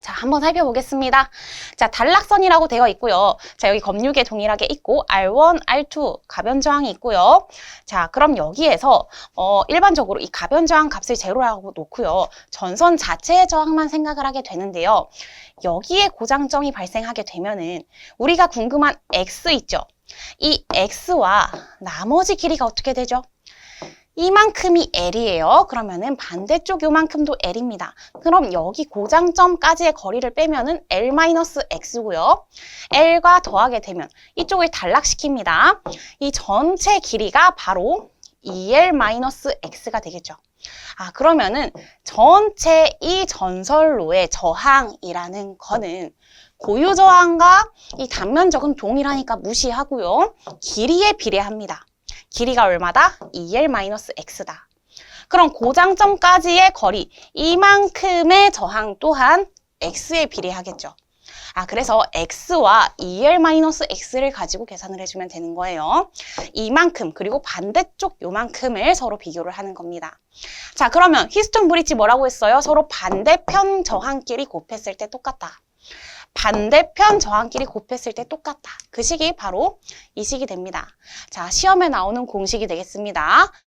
자, 한번 살펴보겠습니다. 자, 단락선이라고 되어 있고요. 자, 여기 검육에 동일하게 있고 R1, R2 가변 저항이 있고요. 자, 그럼 여기에서 어, 일반적으로 이 가변 저항 값을 제로라고 놓고요. 전선 자체의 저항만 생각을 하게 되는데요. 여기에 고장점이 발생하게 되면은 우리가 궁금한 X 있죠? 이 X와 나머지 길이가 어떻게 되죠? 이만큼이 L이에요. 그러면은 반대쪽 요만큼도 L입니다. 그럼 여기 고장점까지의 거리를 빼면은 L-X고요. L과 더하게 되면 이쪽을 단락시킵니다. 이 전체 길이가 바로 2L-X가 되겠죠. 아, 그러면은 전체 이 전설로의 저항이라는 거는 고유 저항과 이 단면적은 동일하니까 무시하고요. 길이에 비례합니다. 길이가 얼마다? 2L-X다. 그럼 고장점까지의 거리, 이만큼의 저항 또한 X에 비례하겠죠. 아, 그래서 X와 2L-X를 가지고 계산을 해주면 되는 거예요. 이만큼, 그리고 반대쪽 요만큼을 서로 비교를 하는 겁니다. 자, 그러면 히스톤 브릿지 뭐라고 했어요? 서로 반대편 저항끼리 곱했을 때 똑같다. 반대편 저항끼리 곱했을 때 똑같다. 그 식이 바로 이 식이 됩니다. 자, 시험에 나오는 공식이 되겠습니다.